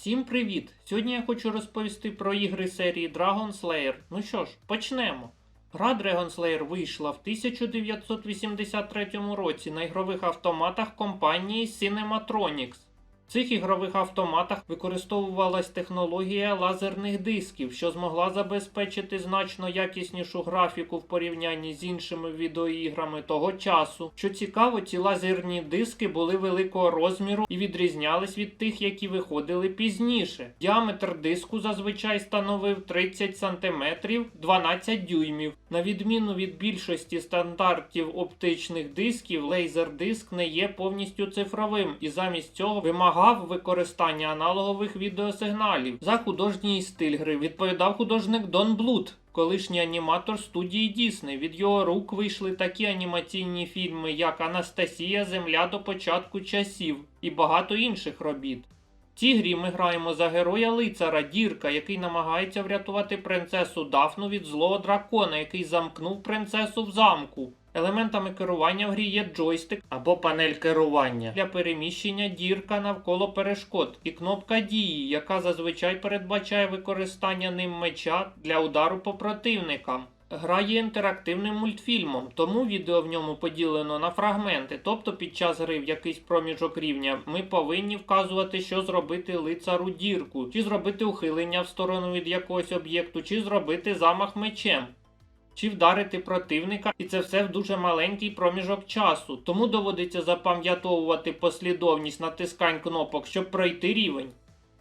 Всім привіт! Сьогодні я хочу розповісти про ігри серії Dragon Slayer. Ну що ж, почнемо. Гра Dragon Slayer вийшла в 1983 році на ігрових автоматах компанії Cinematronics. Цих ігрових автоматах використовувалась технологія лазерних дисків, що змогла забезпечити значно якіснішу графіку в порівнянні з іншими відеоіграми того часу. Що цікаво, ці лазерні диски були великого розміру і відрізнялись від тих, які виходили пізніше. Діаметр диску зазвичай становив 30 см 12 дюймів. На відміну від більшості стандартів оптичних дисків, лейзер-диск не є повністю цифровим і замість цього вимагав використання аналогових відеосигналів. За художній стиль гри відповідав художник Дон Блут. Колишній аніматор студії Дісней. Від його рук вийшли такі анімаційні фільми, як Анастасія, Земля до початку часів і багато інших робіт. В цій грі ми граємо за героя лицара Дірка, який намагається врятувати принцесу Дафну від злого дракона, який замкнув принцесу в замку. Елементами керування в грі є джойстик або панель керування для переміщення дірка навколо перешкод, і кнопка дії, яка зазвичай передбачає використання ним меча для удару по противникам. Гра є інтерактивним мультфільмом, тому відео в ньому поділено на фрагменти. Тобто під час гри в якийсь проміжок рівня ми повинні вказувати, що зробити лицару дірку, чи зробити ухилення в сторону від якогось об'єкту, чи зробити замах мечем. Чи вдарити противника, і це все в дуже маленький проміжок часу, тому доводиться запам'ятовувати послідовність натискань кнопок, щоб пройти рівень.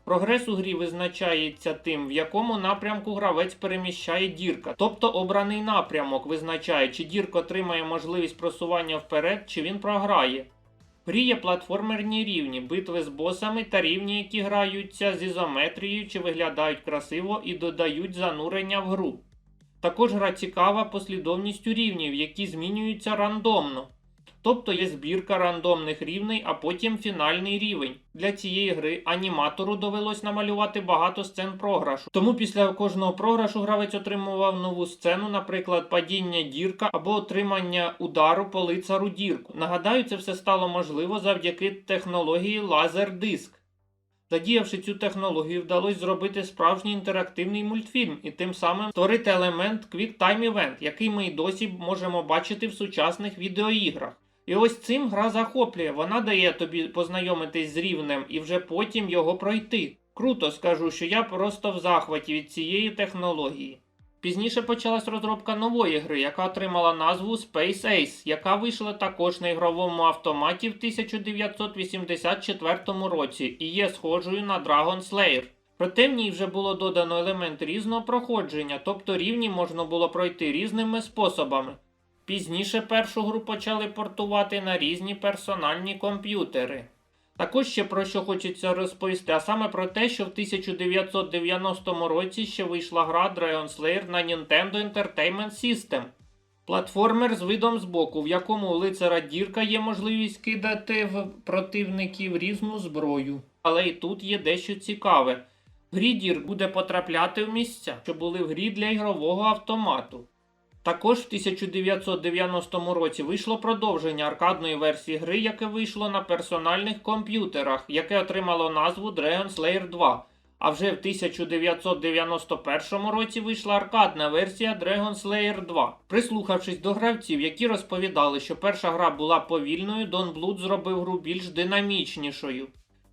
Прогрес у грі визначається тим, в якому напрямку гравець переміщає дірка, тобто обраний напрямок визначає, чи дірк отримає можливість просування вперед, чи він програє. В грі є платформерні рівні, битви з босами та рівні, які граються з ізометрією чи виглядають красиво і додають занурення в гру. Також гра цікава послідовністю рівнів, які змінюються рандомно. Тобто є збірка рандомних рівней, а потім фінальний рівень. Для цієї гри аніматору довелось намалювати багато сцен програшу. Тому після кожного програшу гравець отримував нову сцену, наприклад, падіння дірка або отримання удару по лицару дірку. Нагадаю, це все стало можливо завдяки технології лазер-диск. Задіявши цю технологію, вдалося зробити справжній інтерактивний мультфільм і тим самим створити елемент Quick Time Event, який ми й досі можемо бачити в сучасних відеоіграх. І ось цим гра захоплює, вона дає тобі познайомитись з рівнем і вже потім його пройти. Круто скажу, що я просто в захваті від цієї технології. Пізніше почалась розробка нової гри, яка отримала назву Space Ace, яка вийшла також на ігровому автоматі в 1984 році і є схожою на Dragon Slayer. Проте в ній вже було додано елемент різного проходження, тобто рівні можна було пройти різними способами. Пізніше першу гру почали портувати на різні персональні комп'ютери. Також ще про що хочеться розповісти, а саме про те, що в 1990 році ще вийшла гра Dragon Slayer на Nintendo Entertainment System. Платформер з видом збоку, в якому у лицара дірка є можливість кидати в противників різну зброю. Але і тут є дещо цікаве. В грі дірк буде потрапляти в місця, що були в грі для ігрового автомату. Також в 1990 році вийшло продовження аркадної версії гри, яке вийшло на персональних комп'ютерах, яке отримало назву Dragon Slayer 2. А вже в 1991 році вийшла аркадна версія Dragon Slayer 2. Прислухавшись до гравців, які розповідали, що перша гра була повільною, Don Bluth зробив гру більш динамічнішою.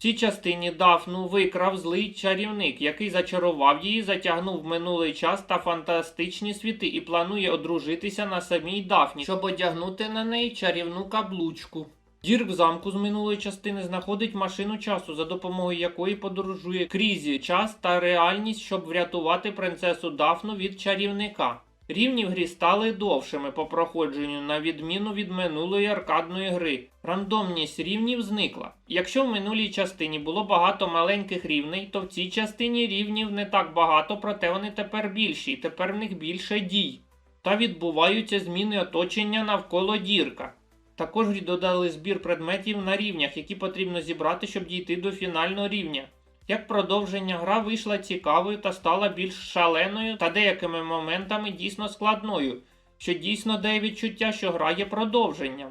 Цій частині Дафну викрав злий чарівник, який зачарував її, затягнув минулий час та фантастичні світи і планує одружитися на самій Дафні, щоб одягнути на неї чарівну каблучку. Дірк в замку з минулої частини знаходить машину часу, за допомогою якої подорожує крізь час та реальність, щоб врятувати принцесу Дафну від чарівника. Рівні в грі стали довшими по проходженню, на відміну від минулої аркадної гри. Рандомність рівнів зникла. Якщо в минулій частині було багато маленьких рівней, то в цій частині рівнів не так багато, проте вони тепер більші, і тепер в них більше дій. Та відбуваються зміни оточення навколо дірка. Також грі додали збір предметів на рівнях, які потрібно зібрати, щоб дійти до фінального рівня. Як продовження гра вийшла цікавою та стала більш шаленою та деякими моментами дійсно складною, що дійсно дає відчуття, що гра є продовженням.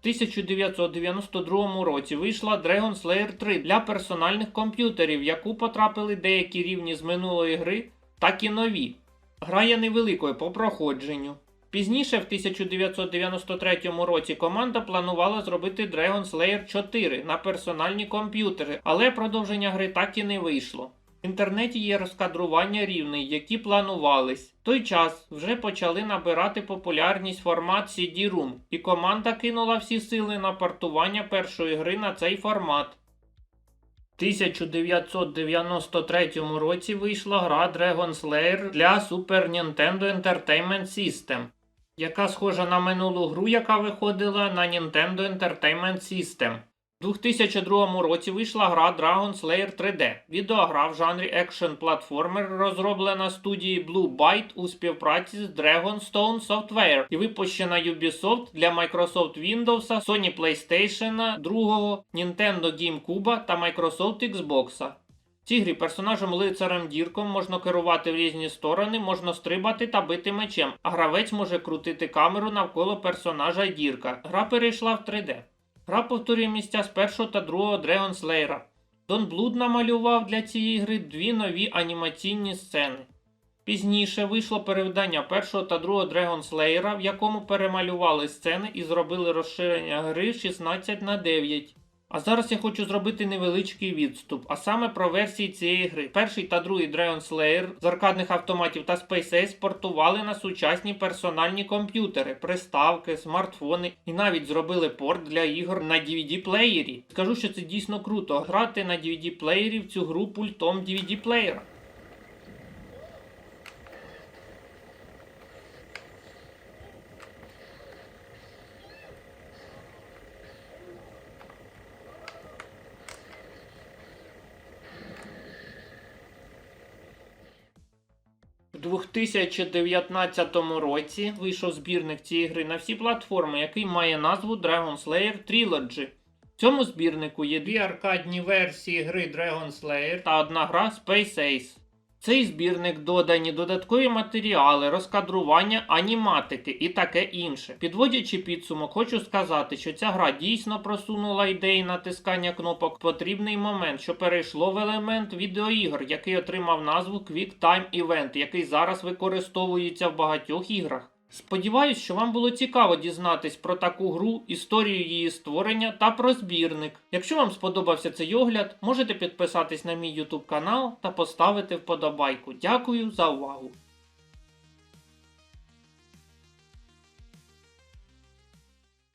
1992 році вийшла Dragon Slayer 3 для персональних комп'ютерів, в яку потрапили деякі рівні з минулої гри, так і нові. Гра є невеликою по проходженню. Пізніше, в 1993 році, команда планувала зробити Dragon Slayer 4 на персональні комп'ютери, але продовження гри так і не вийшло. В інтернеті є розкадрування рівней, які планувались. В той час вже почали набирати популярність формат CD-ROM, і команда кинула всі сили на портування першої гри на цей формат. В 1993 році вийшла гра Dragon Slayer для Super Nintendo Entertainment System, яка схожа на минулу гру, яка виходила на Nintendo Entertainment System. У 2002 році вийшла гра Dragon Slayer 3D. Відеогра в жанрі екшен платформер розроблена студією Blue Byte у співпраці з Dragonstone Software і випущена Ubisoft для Microsoft Windows, Sony PlayStation 2, Nintendo GameCube та Microsoft Xbox. В цій грі персонажем лицарем Дірком можна керувати в різні сторони, можна стрибати та бити мечем, а гравець може крутити камеру навколо персонажа Дірка. Гра перейшла в 3D. Гра повторює місця з першого та другого Dragon Slayer. Дон Блуд намалював для цієї гри дві нові анімаційні сцени. Пізніше вийшло перевидання першого та другого Dragon Slayer, в якому перемалювали сцени і зробили розширення гри 16 на 9. А зараз я хочу зробити невеличкий відступ, а саме про версії цієї гри. Перший та другий Dragon Slayer з аркадних автоматів та Space Ace портували на сучасні персональні комп'ютери, приставки, смартфони і навіть зробили порт для ігор на DVD-плеєрі. Скажу, що це дійсно круто грати на DVD-плеєрі в цю гру пультом DVD-плеєра. 2019 році вийшов збірник цієї гри на всі платформи, який має назву Dragon Slayer Trilogy. В цьому збірнику є дві аркадні версії гри Dragon Slayer та одна гра Space Ace. Цей збірник додані додаткові матеріали, розкадрування, аніматики і таке інше. Підводячи підсумок, хочу сказати, що ця гра дійсно просунула ідеї натискання кнопок потрібний момент, що перейшло в елемент відеоігр, який отримав назву Quick Time Event, який зараз використовується в багатьох іграх. Сподіваюсь, що вам було цікаво дізнатись про таку гру, історію її створення та про збірник. Якщо вам сподобався цей огляд, можете підписатись на мій YouTube канал та поставити вподобайку. Дякую за увагу!